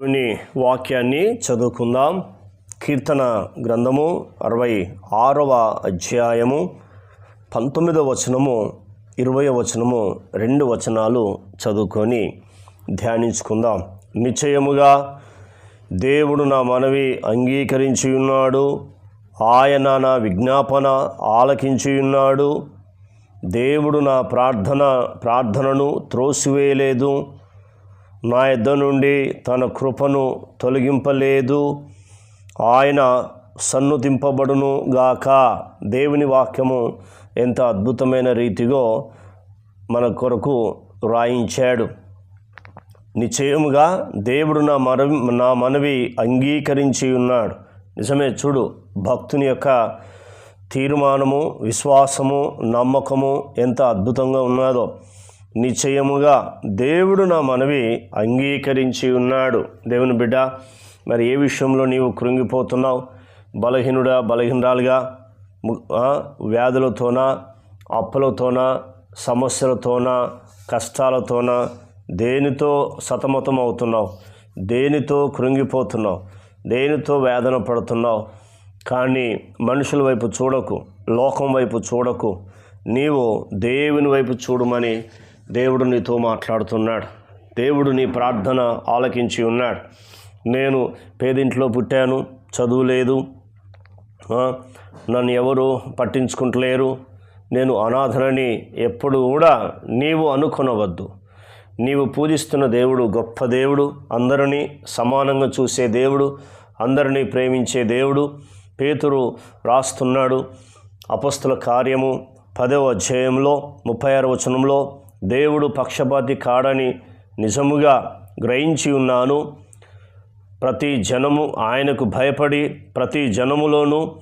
దేవుని వాక్యాన్ని చదువుకుందాం. కీర్తన గ్రంథము అరవై ఆరవ అధ్యాయము పంతొమ్మిదవ వచనము ఇరవై వచనము రెండు వచనాలు చదువుకొని ధ్యానించుకుందాం. నిశ్చయముగా దేవుడు నా మనవి అంగీకరించి ఉన్నాడు ఆయన నా విజ్ఞాపన ఆలకించి ఉన్నాడు దేవుడు నా ప్రార్థన ప్రార్థనను త్రోసివేయలేదు. నా ఇద్దరు నుండి తన కృపను తొలగింపలేదు. ఆయన సన్నుతింపబడును గాక. దేవుని వాక్యము ఎంత అద్భుతమైన రీతిలో మన కొరకు రాయించాడు. నిశ్చయముగా దేవుడు నా మనవి నా మనవి అంగీకరించి ఉన్నాడు. నిజమే చూడు భక్తుని యొక్క తీర్మానము విశ్వాసము నమ్మకము ఎంత అద్భుతంగా ఉన్నదో. నిశ్చయముగా దేవుడు నా మనవి అంగీకరించి ఉన్నాడు. దేవుని బిడ్డ మరి ఏ విషయంలో నీవు కృంగిపోతున్నావు? బలహీనుడా బలహీనరాలుగా వ్యాధులతోనా అప్పులతోనా సమస్యలతోనా కష్టాలతోనా దేనితో సతమతం అవుతున్నావు దేనితో కృంగిపోతున్నావు? దేనితో వేదన పడుతున్నావు? కానీ మనుషుల వైపు చూడకు లోకం వైపు చూడకు. నీవు దేవుని వైపు చూడమని దేవుడు నీతో మాట్లాడుతున్నాడు. దేవుడు నీ ప్రార్థన ఆలకించి ఉన్నాడు. నేను పేదింట్లో పుట్టాను చదువు లేదు. నన్ను ఎవరు పట్టించుకుంటలేరు. నేను అనాథనని ఎప్పుడు కూడా నీవు అనుకొనవద్దు. నీవు పూజిస్తున్న దేవుడు గొప్ప దేవుడు అందరినీ సమానంగా చూసే దేవుడు అందరినీ ప్రేమించే దేవుడు పేతురు రాస్తున్నాడు. అపస్తుల కార్యము పదవ అధ్యాయంలో ముప్పై ఆరు వచనంలో దేవుడు పక్షపాతి కాడని నిజముగా గ్రహించి ఉన్నాను. ప్రతి జనము ఆయనకు భయపడి ప్రతి జనములోనూ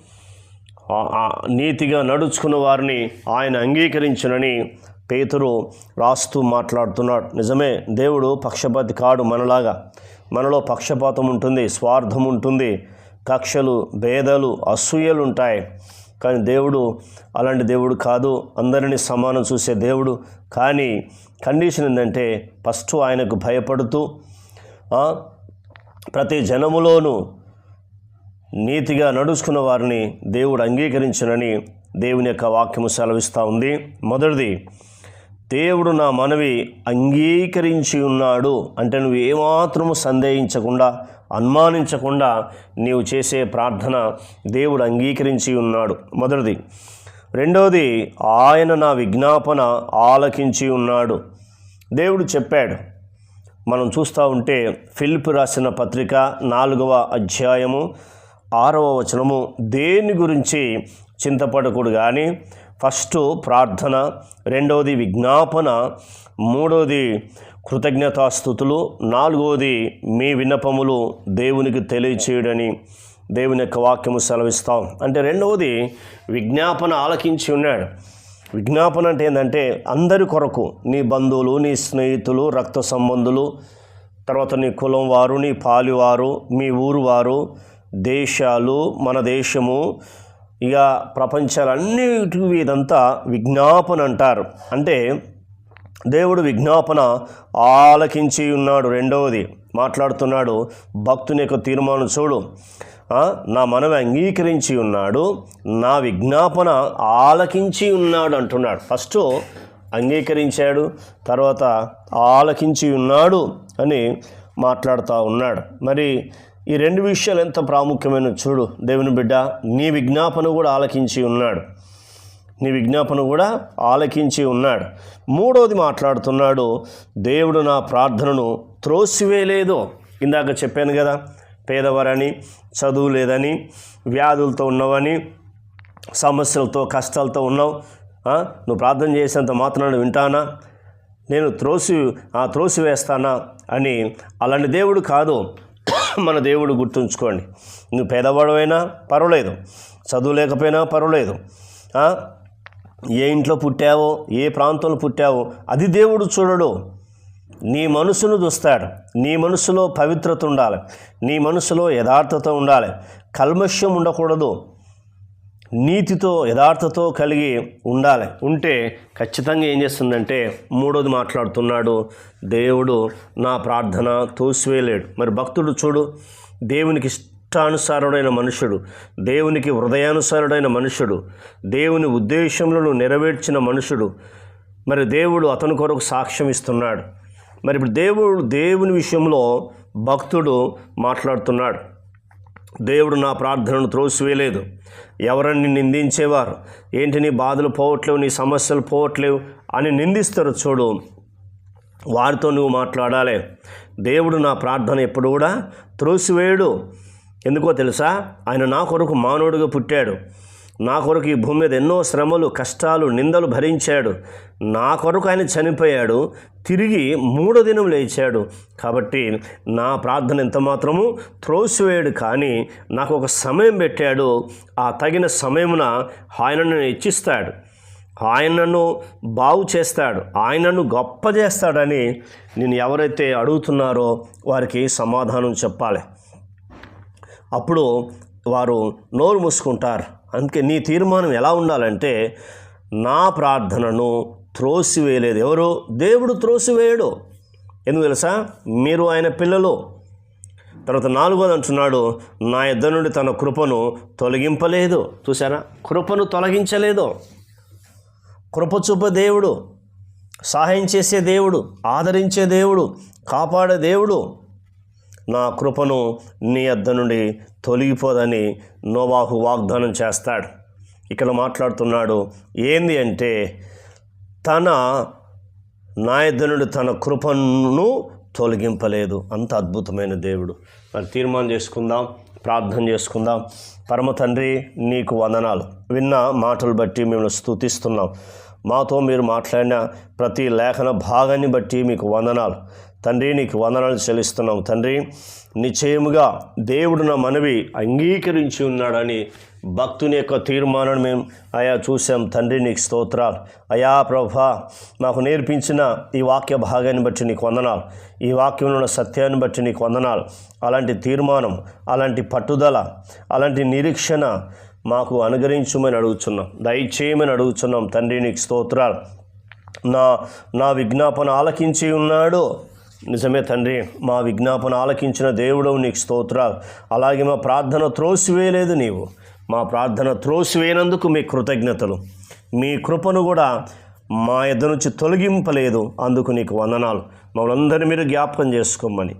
నీతిగా నడుచుకున్న వారిని ఆయన అంగీకరించునని పేతురు రాస్తూ మాట్లాడుతున్నాడు. నిజమే దేవుడు పక్షపాతి కాడు మనలాగా. మనలో పక్షపాతం ఉంటుంది స్వార్థం ఉంటుంది కక్షలు భేదాలు అసూయలు ఉంటాయి కానీ దేవుడు అలాంటి దేవుడు కాదు. అందరినీ సమానం చూసే దేవుడు. కానీ కండిషన్ ఏంటంటే ఫస్ట్ ఆయనకు భయపడుతూ ప్రతి జనములోనూ నీతిగా నడుచుకున్న వారిని దేవుడు అంగీకరించనని దేవుని యొక్క వాక్యము సెలవిస్తూ ఉంది. మొదటిది దేవుడు నా మనవి అంగీకరించి ఉన్నాడు అంటే నువ్వు ఏమాత్రము సందేహించకుండా అనుమానించకుండా నీవు చేసే ప్రార్థన దేవుడు అంగీకరించి ఉన్నాడు. మొదటిది. రెండవది ఆయన నా విజ్ఞాపన ఆలకించి ఉన్నాడు. దేవుడు చెప్పాడు. మనం చూస్తూ ఉంటే ఫిలిప్ రాసిన పత్రిక నాలుగవ అధ్యాయము ఆరవ వచనము దేని గురించి చింతపడకూడదు కానీ ఫస్ట్ ప్రార్థన రెండవది విజ్ఞాపన మూడవది కృతజ్ఞతాస్థుతులు నాలుగవది మీ విన్నపములు దేవునికి తెలియచేయడని దేవుని యొక్క వాక్యము సెలవిస్తాం. అంటే రెండవది విజ్ఞాపన ఆలకించి ఉన్నాడు. విజ్ఞాపన అంటే ఏంటంటే అందరి కొరకు నీ బంధువులు నీ స్నేహితులు రక్త సంబంధులు తర్వాత నీ కులం వారు నీ పాలివారు మీ ఊరు వారు దేశాలు మన దేశము ఇక ప్రపంచాలన్నిటికి ఇదంతా విజ్ఞాపన అంటారు. అంటే దేవుడు విజ్ఞాపన ఆలకించి ఉన్నాడు. రెండవది మాట్లాడుతున్నాడు భక్తుని యొక్క తీర్మానం చూడు. నా మనవి అంగీకరించి ఉన్నాడు. నా విజ్ఞాపన ఆలకించి ఉన్నాడు అంటున్నాడు. ఫస్ట్ అంగీకరించాడు తర్వాత ఆలకించి ఉన్నాడు అని మాట్లాడుతూ ఉన్నాడు. మరి ఈ రెండు విషయాలు ఎంత ప్రాముఖ్యమైన చూడు దేవుని బిడ్డ నీ విజ్ఞాపన కూడా ఆలకించి ఉన్నాడు. నీ విజ్ఞాపన కూడా ఆలకించి ఉన్నాడు. మూడోది మాట్లాడుతున్నాడు దేవుడు నా ప్రార్థనను త్రోసివేయలేదు. ఇందాక చెప్పాను కదా పేదవారని చదువు లేదని వ్యాధులతో ఉన్నవని సమస్యలతో కష్టాలతో ఉన్నావు. నువ్వు ప్రార్థన చేసేంత మాత్రాన్ని వింటానా? నేను త్రోసి ఆ త్రోసి వేస్తానా అని అలాంటి దేవుడు కాదు. మన దేవుడు గుర్తుంచుకోండి. నువ్వు పేదవాడమైనా పర్వాలేదు. చదువు లేకపోయినా పర్వాలేదు. ఏ ఇంట్లో పుట్టావో ఏ ప్రాంతంలో పుట్టావో అది దేవుడు చూడడు. నీ మనసును చూస్తాడు. నీ మనసులో పవిత్రత ఉండాలి. నీ మనసులో యథార్థత ఉండాలి. కల్మష్యం ఉండకూడదు. నీతితో యథార్థతో కలిగి ఉండాలి. ఉంటే ఖచ్చితంగా ఏం చేస్తుందంటే మూడోది మాట్లాడుతున్నాడు. దేవుడు నా ప్రార్థన తోసివేయలేడు. మరి భక్తుడు చూడు దేవునికి ఇష్టానుసారుడైన మనుషుడు దేవునికి హృదయానుసారుడైన మనుషుడు దేవుని ఉద్దేశములను నెరవేర్చిన మనుషుడు. మరి దేవుడు అతని కొరకు సాక్ష్యం ఇస్తున్నాడు. మరి ఇప్పుడు దేవుడు దేవుని విషయంలో భక్తుడు మాట్లాడుతున్నాడు. దేవుడు నా ప్రార్థనను త్రోసివేయలేదు. ఎవరని నిందించేవారు? ఏంటి నీ బాధలు పోవట్లేవు నీ సమస్యలు పోవట్లేవు అని నిందిస్తారు చూడు. వారితో నువ్వు మాట్లాడాలి. దేవుడు నా ప్రార్థన ఎప్పుడు కూడా త్రోసివేయడు. ఎందుకో తెలుసా? ఆయన నా కొరకు మానవుడిగా పుట్టాడు. నా కొరకు ఈ భూమి మీద ఎన్నో శ్రమలు కష్టాలు నిందలు భరించాడు. నా కొరకు ఆయన చనిపోయాడు. తిరిగి మూడో దినం లేచాడు. కాబట్టి నా ప్రార్థన ఎంత మాత్రము త్రోసివేయడు కానీ నాకు ఒక సమయం పెట్టాడు. ఆ తగిన సమయమున ఆయన నన్ను హెచ్చిస్తాడు. ఆయన నన్ను బాగు చేస్తాడు. ఆయన నన్ను గొప్ప చేస్తాడని నేను ఎవరైతే అడుగుతున్నారో వారికి సమాధానం చెప్పాలి. అప్పుడు వారు నోరు మూసుకుంటారు. అందుకే నీ తీర్మానం ఎలా ఉండాలంటే నా ప్రార్థనను త్రోసివేయలేదు. ఎవరు? దేవుడు త్రోసివేయడు. ఎందుకు తెలుసా? మీరు ఆయన పిల్లలు. తర్వాత నాలుగోది అంటున్నాడు నా ఇద్దరు నుండి తన కృపను తొలగింపలేదు. చూసారా కృపను తొలగించలేదు. కృప చూప దేవుడు సహాయం చేసే దేవుడు ఆదరించే దేవుడు కాపాడే దేవుడు. నా కృపను నీ అద్ద నుండి తొలగిపోదని నోవాహు వాగ్దానం చేస్తాడు. ఇక్కడ మాట్లాడుతున్నాడు ఏంది అంటే తన నా నుండి తన కృపను తొలగింపలేదు. అంత అద్భుతమైన దేవుడు. మరి తీర్మానం చేసుకుందాం ప్రార్థన చేసుకుందాం. పరమ తండ్రి నీకు వందనాలు. విన్న మాటలు బట్టి మేము స్తుతిస్తున్నాం. మాతో మీరు మాట్లాడిన ప్రతి లేఖన భాగాన్ని బట్టి మీకు వందనాలు. తండ్రి నీకు వందనాలు చెల్లిస్తున్నాం. తండ్రి నిశ్చయముగా దేవుడు నా మనవి అంగీకరించి ఉన్నాడని భక్తుని యొక్క తీర్మానాన్ని మేము అయా చూసాం తండ్రి నీకు స్తోత్రాలు. అయా ప్రభా మాకు నేర్పించిన ఈ వాక్య భాగాన్ని బట్టి నీకు వందనాలు. ఈ వాక్యంలో ఉన్న సత్యాన్ని బట్టి నీకు వందనాలు. అలాంటి తీర్మానం అలాంటి పట్టుదల అలాంటి నిరీక్షణ మాకు అనుగ్రహించమని అడుగుతున్నాం దయచేయమని అడుగుచున్నాం. తండ్రి నీకు స్తోత్రాలు. నా నా విజ్ఞాపన ఆలకించి ఉన్నాడు. నిజమే తండ్రి మా విజ్ఞాపన ఆలకించిన దేవుడవు నీకు స్తోత్రాలు. అలాగే మా ప్రార్థన త్రోసివేయలేదు నీవు. మా ప్రార్థన త్రోసివేయనందుకు మీ కృతజ్ఞతలు. మీ కృపను కూడా మా ఇద్దరు నుంచి తొలగింపలేదు. అందుకు నీకు వందనాలు. మమ్మల్ని అందరినీ మీరు జ్ఞాపకం చేసుకోమని.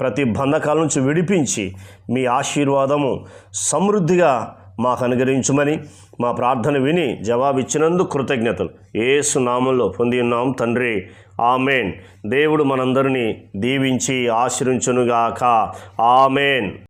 ప్రతి బంధకాల నుంచి విడిపించి మీ ఆశీర్వాదము సమృద్ధిగా మాకు అనుగ్రహించమని మా ప్రార్థన విని జవాబిచ్చినందుకు కృతజ్ఞతలు. ఏసు నామంలో పొంది ఉన్నాం తండ్రి. ఆమెన్. దేవుడు మనందరినీ దీవించి ఆశ్రయించునుగాక ఆమెన్.